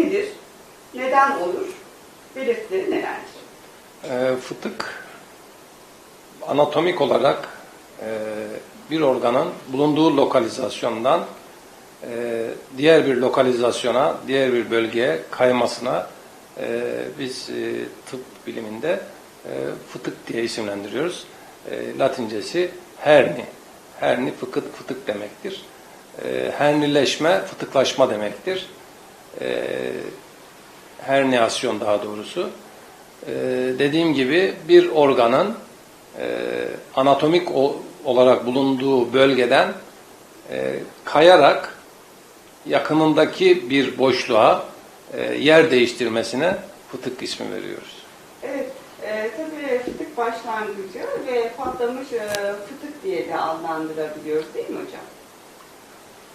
nedir? Neden olur? Belirtileri nelerdir? E, fıtık anatomik olarak e, bir organın bulunduğu lokalizasyondan e, diğer bir lokalizasyona, diğer bir bölgeye kaymasına e, biz e, tıp biliminde e, fıtık diye isimlendiriyoruz. E, Latincesi herni. Herni fıkıt fıtık demektir. E, hernileşme fıtıklaşma demektir. E, herniasyon daha doğrusu. E, dediğim gibi bir organın e, anatomik o- olarak bulunduğu bölgeden e, kayarak yakınındaki bir boşluğa e, yer değiştirmesine fıtık ismi veriyoruz. Evet, e, tabii fıtık başlangıcı ve patlamış e, fıtık diye de adlandırabiliyoruz değil mi hocam?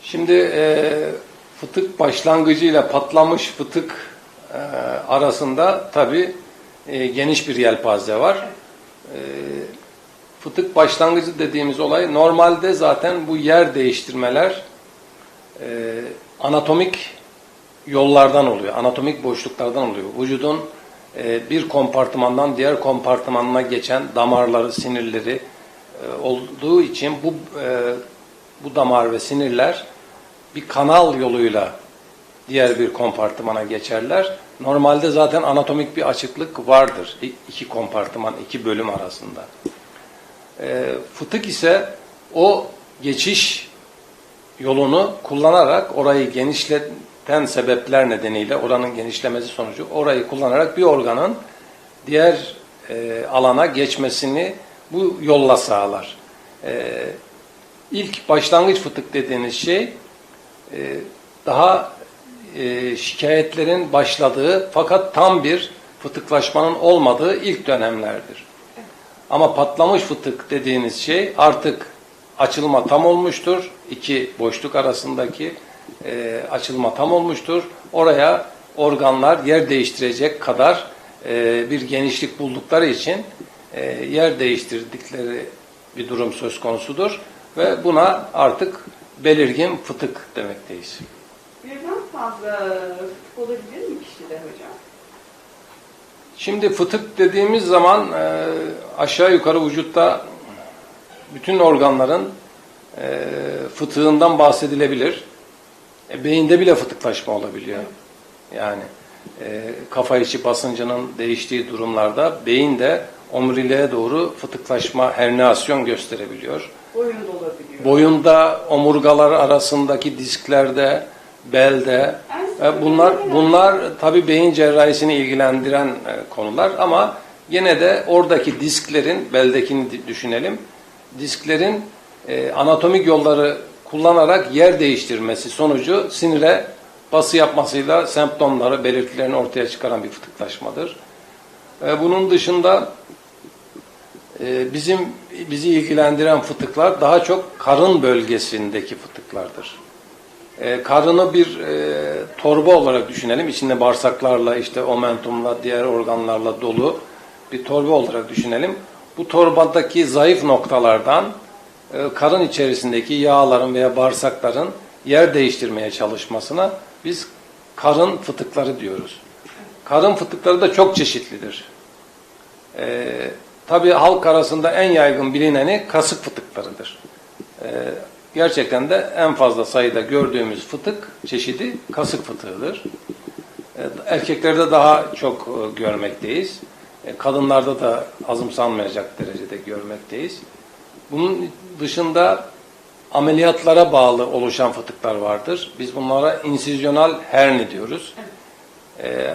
Şimdi e, fıtık başlangıcıyla patlamış fıtık e, arasında tabi geniş bir yelpaze var. E, fıtık başlangıcı dediğimiz olay normalde zaten bu yer değiştirmeler e, anatomik yollardan oluyor. Anatomik boşluklardan oluyor. Vücudun e, bir kompartımandan diğer kompartımanına geçen damarları, sinirleri e, olduğu için bu e, bu damar ve sinirler bir kanal yoluyla diğer bir kompartımana geçerler. Normalde zaten anatomik bir açıklık vardır iki kompartıman, iki bölüm arasında. E, fıtık ise o geçiş yolunu kullanarak orayı genişleten sebepler nedeniyle oranın genişlemesi sonucu orayı kullanarak bir organın diğer e, alana geçmesini bu yolla sağlar. E, ilk başlangıç fıtık dediğiniz şey daha e, şikayetlerin başladığı fakat tam bir fıtıklaşmanın olmadığı ilk dönemlerdir. Ama patlamış fıtık dediğiniz şey artık açılma tam olmuştur. İki boşluk arasındaki e, açılma tam olmuştur. Oraya organlar yer değiştirecek kadar e, bir genişlik buldukları için yer değiştirdikleri bir durum söz konusudur. Ve buna artık belirgin fıtık demekteyiz. Birden fazla fıtık olabilir mi kişide hocam? Şimdi fıtık dediğimiz zaman e, aşağı yukarı vücutta bütün organların e, fıtığından bahsedilebilir. E, beyinde bile fıtıklaşma olabiliyor. Yani e, kafa içi basıncının değiştiği durumlarda beyinde omuriliğe doğru fıtıklaşma, herniasyon gösterebiliyor. Boyunda, omurgalar arasındaki disklerde, belde e, bunlar bunlar tabi beyin cerrahisini ilgilendiren e, konular ama yine de oradaki disklerin beldekini düşünelim. Disklerin e, anatomik yolları kullanarak yer değiştirmesi sonucu sinire bası yapmasıyla semptomları, belirtilerini ortaya çıkaran bir fıtıklaşmadır. E, bunun dışında e, bizim bizi ilgilendiren fıtıklar daha çok karın bölgesindeki fıtıklardır. E, karını bir e, torba olarak düşünelim. İçinde bağırsaklarla, işte omentumla, diğer organlarla dolu bir torba olarak düşünelim. Bu torbadaki zayıf noktalardan e, karın içerisindeki yağların veya bağırsakların yer değiştirmeye çalışmasına biz karın fıtıkları diyoruz. Karın fıtıkları da çok çeşitlidir. E, Tabi halk arasında en yaygın bilineni kasık fıtıklarıdır. E, gerçekten de en fazla sayıda gördüğümüz fıtık çeşidi kasık fıtığıdır. E, erkeklerde daha çok e, görmekteyiz. E, kadınlarda da azımsanmayacak derecede görmekteyiz. Bunun dışında ameliyatlara bağlı oluşan fıtıklar vardır. Biz bunlara insizyonal herni diyoruz. E,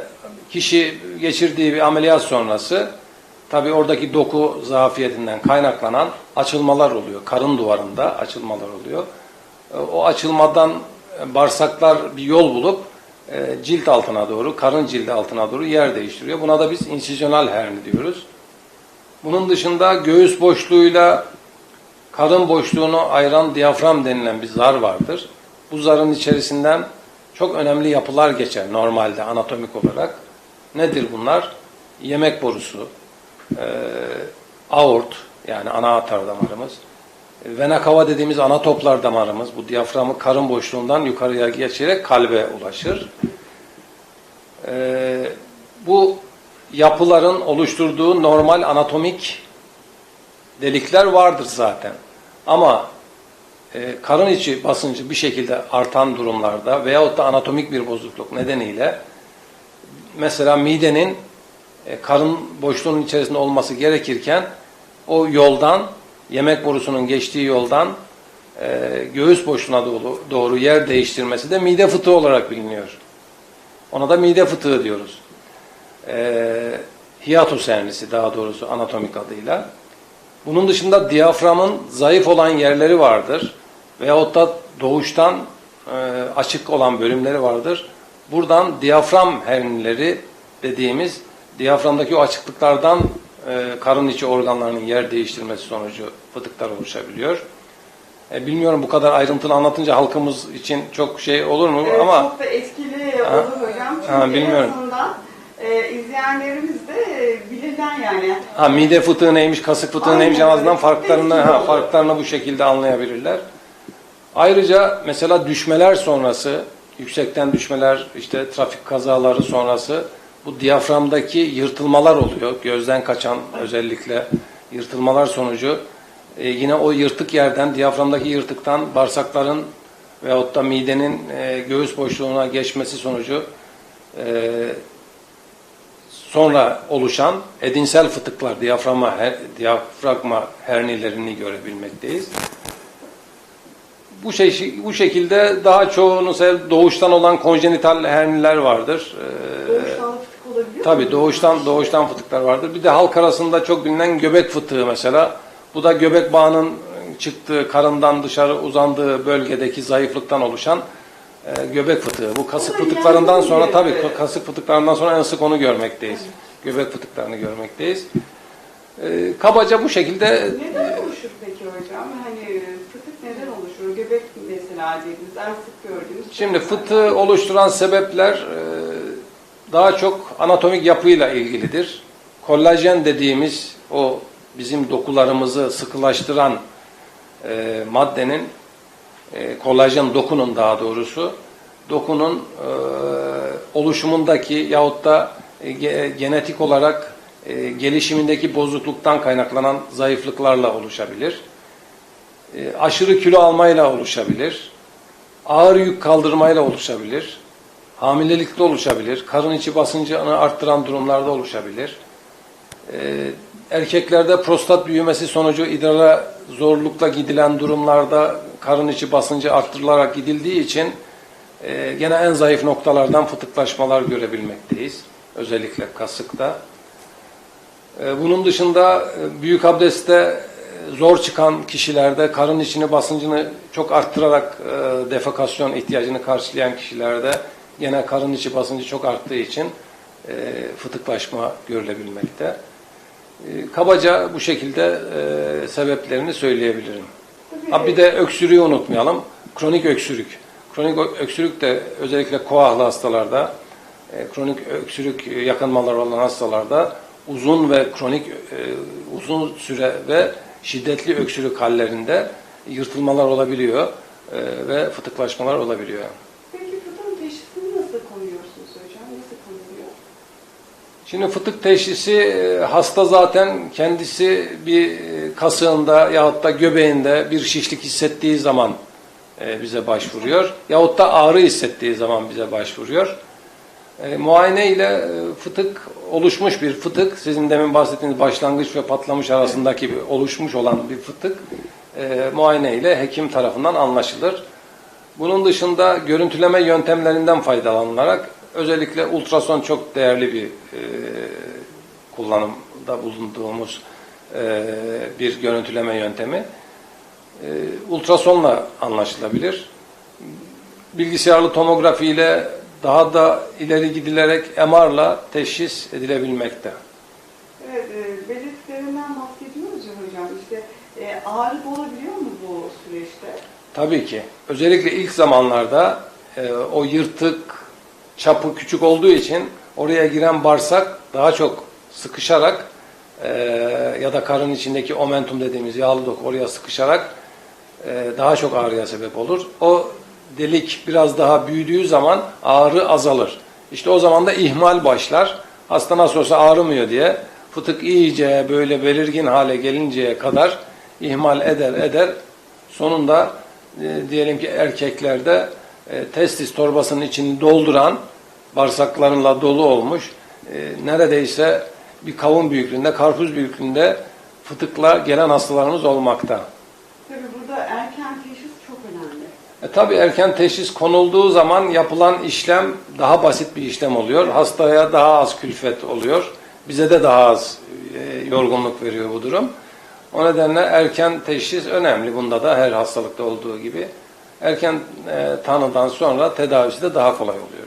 kişi geçirdiği bir ameliyat sonrası tabi oradaki doku zafiyetinden kaynaklanan açılmalar oluyor. Karın duvarında açılmalar oluyor. E, o açılmadan e, bağırsaklar bir yol bulup e, cilt altına doğru, karın cildi altına doğru yer değiştiriyor. Buna da biz insizyonal herni diyoruz. Bunun dışında göğüs boşluğuyla karın boşluğunu ayıran diyafram denilen bir zar vardır. Bu zarın içerisinden çok önemli yapılar geçer normalde anatomik olarak. Nedir bunlar? Yemek borusu, e, aort yani ana atar damarımız, vena cava dediğimiz ana toplar damarımız bu diyaframı karın boşluğundan yukarıya geçerek kalbe ulaşır. Ee, bu yapıların oluşturduğu normal anatomik delikler vardır zaten. Ama e, karın içi basıncı bir şekilde artan durumlarda veyahut da anatomik bir bozukluk nedeniyle mesela midenin e, karın boşluğunun içerisinde olması gerekirken o yoldan yemek borusunun geçtiği yoldan e, göğüs boşluğuna doğru, doğru yer değiştirmesi de mide fıtığı olarak biliniyor. Ona da mide fıtığı diyoruz. E, hiatus hernisi daha doğrusu anatomik adıyla. Bunun dışında diyaframın zayıf olan yerleri vardır. Veyahut da doğuştan e, açık olan bölümleri vardır. Buradan diyafram hernileri dediğimiz diyaframdaki o açıklıklardan e, karın içi organlarının yer değiştirmesi sonucu fıtıklar oluşabiliyor. E, bilmiyorum bu kadar ayrıntılı anlatınca halkımız için çok şey olur mu Evet, ama çok da etkili Ha, olur hocam. Çünkü ha, bilmiyorum. e, izleyenlerimiz de e, bilirler yani. ha, mide fıtığı neymiş, kasık fıtığı Aynen neymiş en azından farklarını, ha, farklarını bu şekilde anlayabilirler. Ayrıca mesela düşmeler sonrası, yüksekten düşmeler, işte trafik kazaları sonrası bu diyaframdaki yırtılmalar oluyor. Gözden kaçan özellikle yırtılmalar sonucu e, yine o yırtık yerden, diyaframdaki yırtıktan bağırsakların veyahut da midenin e, göğüs boşluğuna geçmesi sonucu e, sonra oluşan edinsel fıtıklar, diyaframa, her- diyafragma hernilerini görebilmekteyiz. Bu şey bu şekilde daha çoğunu doğuştan olan konjenital herniler vardır. Ee, Tabii doğuştan doğuştan fıtıklar vardır. Bir de halk arasında çok bilinen göbek fıtığı mesela. Bu da göbek bağının çıktığı, karından dışarı uzandığı bölgedeki zayıflıktan oluşan e, göbek fıtığı. Bu kasık fıtıklarından sonra tabii kasık fıtıklarından sonra en sık onu görmekteyiz. Göbek fıtıklarını görmekteyiz. E, kabaca bu şekilde Neden oluşur peki hocam? Hani fıtık neden oluşur? Göbek mesela dediğimiz en sık gördüğümüz. Şimdi fıtığı oluşturan sebepler e, daha çok anatomik yapıyla ilgilidir. Kollajen dediğimiz o bizim dokularımızı sıkılaştıran e, maddenin e, kolajen dokunun daha doğrusu dokunun e, oluşumundaki yahut da e, ge- genetik olarak e, gelişimindeki bozukluktan kaynaklanan zayıflıklarla oluşabilir. E, aşırı kilo almayla oluşabilir ağır yük kaldırmayla oluşabilir, hamilelikte oluşabilir, karın içi basıncını arttıran durumlarda oluşabilir. Ee, erkeklerde prostat büyümesi sonucu idrara zorlukla gidilen durumlarda karın içi basıncı arttırılarak gidildiği için e, gene en zayıf noktalardan fıtıklaşmalar görebilmekteyiz. Özellikle kasıkta. Ee, Bunun dışında e, büyük abdestte e, zor çıkan kişilerde karın içini basıncını çok arttırarak e, defekasyon ihtiyacını karşılayan kişilerde gene karın içi basıncı çok arttığı için e, fıtıklaşma görülebilmekte. E, Kabaca bu şekilde e, sebeplerini söyleyebilirim. Ha, bir de öksürüğü unutmayalım. Kronik öksürük. Kronik öksürük de özellikle koahlı hastalarda, e, kronik öksürük yakınmaları olan hastalarda uzun ve kronik e, uzun süre ve şiddetli öksürük hallerinde yırtılmalar olabiliyor e, ve fıtıklaşmalar olabiliyor. Nasıl koyuyorsunuz hocam? Nasıl konuluyor? Şimdi fıtık teşhisi e, hasta zaten kendisi bir e, kasığında yahut da göbeğinde bir şişlik hissettiği zaman e, bize başvuruyor. Yahut da ağrı hissettiği zaman bize başvuruyor. E, muayene ile fıtık oluşmuş bir fıtık, sizin demin bahsettiğiniz başlangıç ve patlamış arasındaki bir oluşmuş olan bir fıtık e, muayene ile hekim tarafından anlaşılır. Bunun dışında görüntüleme yöntemlerinden faydalanılarak özellikle ultrason çok değerli bir e, kullanımda bulunduğumuz e, bir görüntüleme yöntemi. E, ultrasonla anlaşılabilir. Bilgisayarlı tomografi ile daha da ileri gidilerek MR'la teşhis edilebilmekte. Evet, e, belirtilerinden bahsediyoruz ya hocam. İşte e, ağrı olabiliyor mu bu süreçte? Tabii ki. Özellikle ilk zamanlarda e, o yırtık çapı küçük olduğu için oraya giren bağırsak daha çok sıkışarak e, ya da karın içindeki omentum dediğimiz yağlı doku oraya sıkışarak e, daha çok ağrıya sebep olur. O delik biraz daha büyüdüğü zaman ağrı azalır. İşte o zaman da ihmal başlar. Hasta nasıl olsa ağrımıyor diye fıtık iyice böyle belirgin hale gelinceye kadar ihmal eder eder. Sonunda e, diyelim ki erkeklerde e, testis torbasının içini dolduran bağırsaklarıyla dolu olmuş e, neredeyse bir kavun büyüklüğünde, karpuz büyüklüğünde fıtıkla gelen hastalarımız olmakta. Tabii burada erken teşhis çok önemli. E, tabii erken teşhis konulduğu zaman yapılan işlem daha basit bir işlem oluyor. Hastaya daha az külfet oluyor. Bize de daha az e, yorgunluk veriyor bu durum. O nedenle erken teşhis önemli. Bunda da her hastalıkta olduğu gibi. Erken e, tanıdan sonra tedavisi de daha kolay oluyor.